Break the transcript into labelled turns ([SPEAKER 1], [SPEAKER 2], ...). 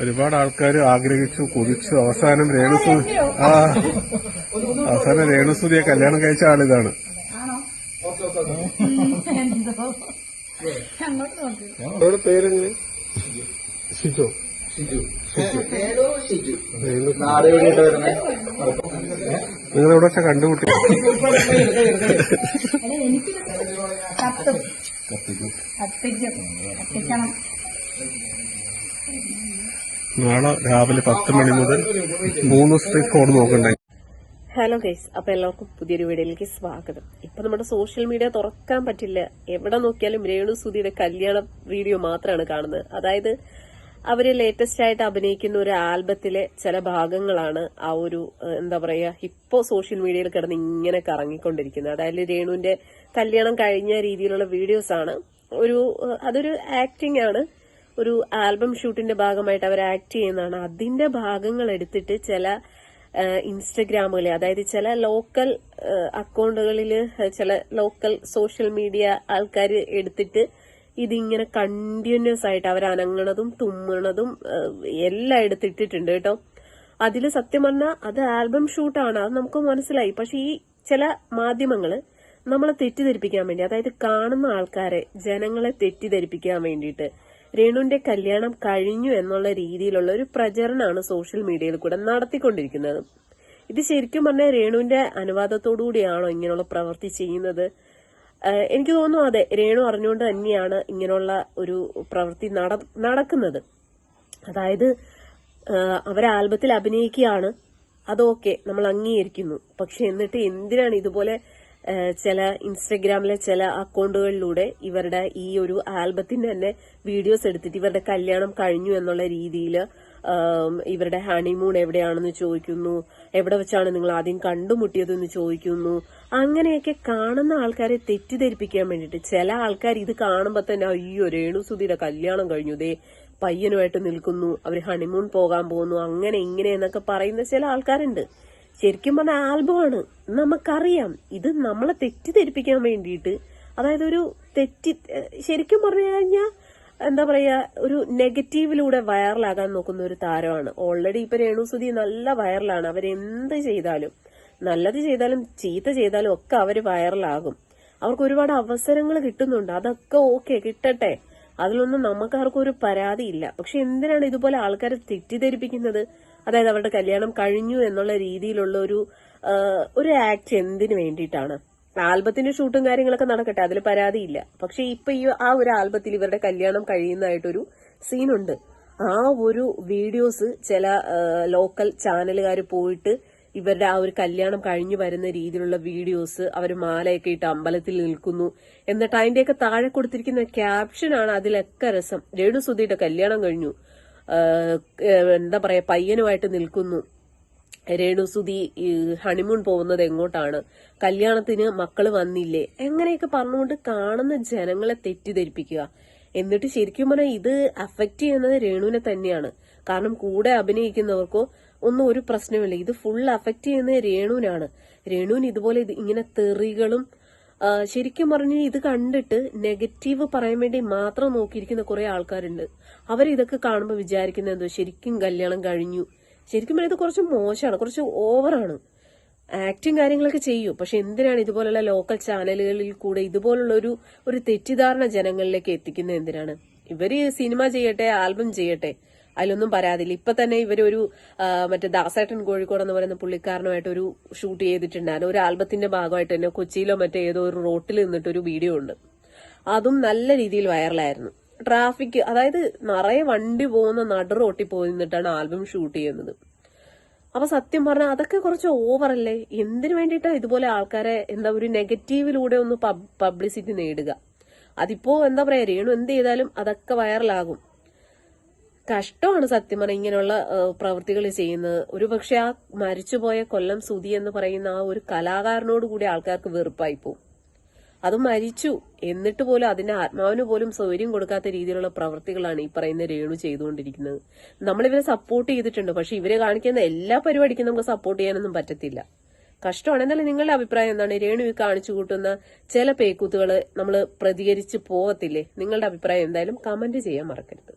[SPEAKER 1] ഒരുപാട് ആൾക്കാർ ആഗ്രഹിച്ചു കുതിച്ചു. അവസാനം രേണുസു ആ അവസാനം രേണുസുതിയെ കല്യാണം കഴിച്ച ആളിതാണ് അവരുടെ പേരെങ്ങനെ? ഷിജോ. നിങ്ങൾ എവിടെ വെച്ചാ കണ്ടുമുട്ടി?
[SPEAKER 2] കത്തിക്കണം.
[SPEAKER 1] നാളെ രാവിലെ പത്ത് മണി മുതൽ മൂന്ന് ദിവസത്തെ കോഡ് നോക്കണ്ടേ
[SPEAKER 3] ഹലോ ഗൈസ് അപ്പൊ എല്ലാവർക്കും പുതിയൊരു വീഡിയോയിലേക്ക് സ്വാഗതം. ഇപ്പൊ നമ്മുടെ സോഷ്യൽ മീഡിയ തുറക്കാൻ പറ്റില്ല. എവിടെ നോക്കിയാലും രേണു സുധിയുടെ കല്യാണ വീഡിയോ മാത്രമാണ് കാണുന്നത്. അതായത് അവർ ലേറ്റസ്റ്റ് ആയിട്ട് അഭിനയിക്കുന്ന ഒരു ആൽബത്തിലെ ചില ഭാഗങ്ങളാണ് ആ ഒരു എന്താ പറയാ ഇപ്പോ സോഷ്യൽ മീഡിയയിൽ കിടന്ന് ഇങ്ങനെ കറങ്ങിക്കൊണ്ടിരിക്കുന്നത്. അതായത് രേണുവിന്റെ കല്യാണം കഴിഞ്ഞ രീതിയിലുള്ള വീഡിയോസ് ആണ്. ഒരു അതൊരു ആക്ടിംഗ് ആണ്. ഒരു ആൽബം ഷൂട്ടിന്റെ ഭാഗമായിട്ട് അവർ ആക്ട് ചെയ്യുന്നതാണ്. അതിന്റെ ഭാഗങ്ങൾ എടുത്തിട്ട് ചില ഇൻസ്റ്റഗ്രാമുകളിൽ അതായത് ചില ലോക്കൽ അക്കൗണ്ടുകളിൽ ചില ലോക്കൽ സോഷ്യൽ മീഡിയ ആൾക്കാർ എടുത്തിട്ട് ഇതിങ്ങനെ കണ്ടിന്യൂസ് ആയിട്ട് അവർ അനങ്ങണതും തുമ്മണതും എല്ലാം എടുത്തിട്ടിട്ടുണ്ട് കേട്ടോ. അതിൽ സത്യം പറഞ്ഞാൽ അത് ആൽബം ഷൂട്ടാണ്. അത് നമുക്ക് മനസ്സിലായി. പക്ഷെ ഈ ചില മാധ്യമങ്ങൾ നമ്മളെ തെറ്റിദ്ധരിപ്പിക്കാൻ വേണ്ടി അതായത് കാണുന്ന ആൾക്കാരെ ജനങ്ങളെ തെറ്റിദ്ധരിപ്പിക്കാൻ വേണ്ടിയിട്ട് രേണുവിന്റെ കല്യാണം കഴിഞ്ഞു എന്നുള്ള രീതിയിലുള്ള ഒരു പ്രചരണമാണ് സോഷ്യൽ മീഡിയയിൽ കൂടെ നടത്തിക്കൊണ്ടിരിക്കുന്നത്. ഇത് ശരിക്കും പറഞ്ഞാൽ രേണുവിന്റെ അനുവാദത്തോടു കൂടിയാണോ ഇങ്ങനെയുള്ള പ്രവൃത്തി ചെയ്യുന്നത്? എനിക്ക് തോന്നുന്നു അതെ രേണു അറിഞ്ഞുകൊണ്ട് തന്നെയാണ് ഇങ്ങനെയുള്ള ഒരു പ്രവൃത്തി നട- നടക്കുന്നത്. അതായത് അവർ ആൽബത്തിൽ അഭിനയിക്കുകയാണ്. അതൊക്കെ നമ്മൾ അംഗീകരിക്കുന്നു. പക്ഷെ എന്നിട്ട് എന്തിനാണ് ഇതുപോലെ ചില ഇൻസ്റ്റഗ്രാമിലെ ചില അക്കൗണ്ടുകളിലൂടെ ഇവരുടെ ഈ ഒരു ആൽബത്തിന്റെ തന്നെ വീഡിയോസ് എടുത്തിട്ട് ഇവരുടെ കല്യാണം കഴിഞ്ഞു എന്നുള്ള രീതിയിൽ ഇവരുടെ ഹണിമൂൺ എവിടെയാണെന്ന് ചോദിക്കുന്നു എവിടെ വെച്ചാണ് നിങ്ങൾ ആദ്യം കണ്ടുമുട്ടിയതെന്ന് ചോദിക്കുന്നു. അങ്ങനെയൊക്കെ കാണുന്ന ആൾക്കാരെ തെറ്റിദ്ധരിപ്പിക്കാൻ വേണ്ടിയിട്ട് ചില ആൾക്കാർ ഇത് കാണുമ്പോൾ തന്നെ അയ്യോ രേണുസുതിയുടെ കല്യാണം കഴിഞ്ഞു. ദേ പയ്യനുമായിട്ട് നിൽക്കുന്നു. അവർ ഹണിമൂൺ പോകാൻ പോകുന്നു. അങ്ങനെ ഇങ്ങനെ എന്നൊക്കെ പറയുന്ന ചില ആൾക്കാരുണ്ട്. ശരിക്കും പറഞ്ഞ ആൽബമാണ്. നമുക്കറിയാം. ഇത് നമ്മളെ തെറ്റിദ്ധരിപ്പിക്കാൻ വേണ്ടിയിട്ട്. അതായത് ഒരു തെറ്റി ശരിക്കും പറഞ്ഞു കഴിഞ്ഞാൽ എന്താ പറയാ ഒരു നെഗറ്റീവിലൂടെ വൈറലാകാൻ നോക്കുന്ന ഒരു താരമാണ്. ഓൾറെഡി ഇപ്പൊ രേണുസുതി നല്ല വൈറലാണ്. അവരെന്ത് ചെയ്താലും നല്ലത് ചെയ്താലും ചീത്ത ചെയ്താലും ഒക്കെ അവർ വൈറലാകും. അവർക്ക് ഒരുപാട് അവസരങ്ങൾ കിട്ടുന്നുണ്ട്. അതൊക്കെ ഓക്കെ കിട്ടട്ടെ. അതിലൊന്നും നമുക്കാർക്കും ഒരു പരാതിയില്ല. പക്ഷെ എന്തിനാണ് ഇതുപോലെ ആൾക്കാരെ തെറ്റിദ്ധരിപ്പിക്കുന്നത്? അതായത് അവരുടെ കല്യാണം കഴിഞ്ഞു എന്നുള്ള രീതിയിലുള്ള ഒരു ഒരു ആക്ട് എന്തിനു വേണ്ടിയിട്ടാണ്? ആൽബത്തിന്റെ ഷൂട്ടും കാര്യങ്ങളൊക്കെ നടക്കട്ടെ അതിൽ പരാതിയില്ല. പക്ഷെ ഇപ്പൊ ഈ ആ ഒരു ആൽബത്തിൽ ഇവരുടെ കല്യാണം കഴിയുന്നതായിട്ടൊരു സീനുണ്ട്. ആ ഒരു വീഡിയോസ് ചില ലോക്കൽ ചാനലുകാർ പോയിട്ട് ഇവരുടെ ആ ഒരു കല്യാണം കഴിഞ്ഞു വരുന്ന രീതിയിലുള്ള വീഡിയോസ് അവർ മാലയൊക്കെ ഇട്ട് അമ്പലത്തിൽ നിൽക്കുന്നു. എന്നിട്ട് അതിന്റെയൊക്കെ താഴെ കൊടുത്തിരിക്കുന്ന ക്യാപ്ഷനാണ് അതിലൊക്കെ രസം. രേണു സുധിയുടെ കല്യാണം കഴിഞ്ഞു. എന്താ പറയാ പയ്യനുമായിട്ട് നിൽക്കുന്നു. രേണുസുതി ഹണിമൂൺ പോകുന്നത് എങ്ങോട്ടാണ്? കല്യാണത്തിന് മക്കൾ വന്നില്ലേ? എങ്ങനെയൊക്കെ പറഞ്ഞുകൊണ്ട് കാണുന്ന ജനങ്ങളെ തെറ്റിദ്ധരിപ്പിക്കുക. എന്നിട്ട് ശരിക്കും പറഞ്ഞാൽ ഇത് അഫക്റ്റ് ചെയ്യുന്നത് രേണുവിനെ തന്നെയാണ്. കാരണം കൂടെ അഭിനയിക്കുന്നവർക്കോ ഒന്നും ഒരു പ്രശ്നമില്ല ഇത് ഫുൾ അഫക്റ്റ് ചെയ്യുന്നത് രേണുവിനാണ്. രേണുവിന് ഇതുപോലെ ഇങ്ങനെ തെറികളും ശരിക്കും പറഞ്ഞ ഇത് കണ്ടിട്ട് നെഗറ്റീവ് പറയാൻ വേണ്ടി മാത്രം നോക്കിയിരിക്കുന്ന കുറെ ആൾക്കാരുണ്ട്. അവർ ഇതൊക്കെ കാണുമ്പോൾ വിചാരിക്കുന്നത് എന്തോ ശരിക്കും കല്യാണം കഴിഞ്ഞു. ശരിക്കും പറഞ്ഞാൽ ഇത് കുറച്ച് മോശമാണ് കുറച്ച് ഓവറാണ്. ആക്ടിങ് കാര്യങ്ങളൊക്കെ ചെയ്യും. പക്ഷെ എന്തിനാണ് ഇതുപോലുള്ള ലോക്കൽ ചാനലുകളിൽ കൂടെ ഇതുപോലുള്ള ഒരു ഒരു തെറ്റിദ്ധാരണ ജനങ്ങളിലേക്ക് എത്തിക്കുന്നത് എന്തിനാണ്? ഇവർ സിനിമ ചെയ്യട്ടെ ആൽബം ചെയ്യട്ടെ അതിലൊന്നും പരാതിയില്ല. ഇപ്പൊ തന്നെ ഇവരൊരു മറ്റേ ദാസേട്ടൻ കോഴിക്കോട് എന്ന് പറയുന്ന പുള്ളിക്കാരനുമായിട്ട് ഒരു ഷൂട്ട് ചെയ്തിട്ടുണ്ടായിരുന്നു ഒരു ആൽബത്തിന്റെ ഭാഗമായിട്ട് തന്നെ കൊച്ചിയിലോ മറ്റേ ഏതോ ഒരു റോട്ടിൽ നിന്നിട്ടൊരു വീഡിയോ ഉണ്ട്. അതും നല്ല രീതിയിൽ വൈറലായിരുന്നു. ട്രാഫിക് അതായത് നിറയെ വണ്ടി പോകുന്ന നടു റോട്ടിൽ പോയി നിന്നിട്ടാണ് ആൽബം ഷൂട്ട് ചെയ്യുന്നത്. അപ്പൊ സത്യം പറഞ്ഞാൽ അതൊക്കെ കുറച്ച് ഓവറല്ലേ? എന്തിനു വേണ്ടിയിട്ടാണ് ഇതുപോലെ ആൾക്കാരെ എന്താ ഒരു നെഗറ്റീവിലൂടെ ഒന്ന് പബ്ലിസിറ്റി നേടുക? അതിപ്പോ എന്താ പറയാ രേണു എന്ത് ചെയ്താലും അതൊക്കെ വൈറലാകും. കഷ്ടമാണ് സത്യം പറഞ്ഞാൽ ഇങ്ങനെയുള്ള പ്രവൃത്തികൾ ചെയ്യുന്നത്. ഒരു പക്ഷെ ആ മരിച്ചുപോയ കൊല്ലം സുതി എന്ന് പറയുന്ന ആ ഒരു കലാകാരനോട് കൂടി ആൾക്കാർക്ക് വെറുപ്പായി പോകും അത് മരിച്ചു. എന്നിട്ട് പോലും അതിന്റെ ആത്മാവിന് പോലും സൗകര്യം കൊടുക്കാത്ത രീതിയിലുള്ള പ്രവൃത്തികളാണ് ഈ പറയുന്ന രേണു ചെയ്തുകൊണ്ടിരിക്കുന്നത്. നമ്മൾ ഇവരെ സപ്പോർട്ട് ചെയ്തിട്ടുണ്ട്. പക്ഷെ ഇവരെ കാണിക്കുന്ന എല്ലാ പരിപാടിക്കും നമുക്ക് സപ്പോർട്ട് ചെയ്യാനൊന്നും പറ്റത്തില്ല. കഷ്ടമാണ് എന്നാലും നിങ്ങളുടെ അഭിപ്രായം എന്താണ്? രേണു ഈ കാണിച്ചു കൂട്ടുന്ന ചില പേക്കൂത്തുകൾ നമ്മൾ പ്രതികരിച്ച് പോകത്തില്ലേ നിങ്ങളുടെ അഭിപ്രായം എന്തായാലും കമന്റ് ചെയ്യാൻ മറക്കരുത്.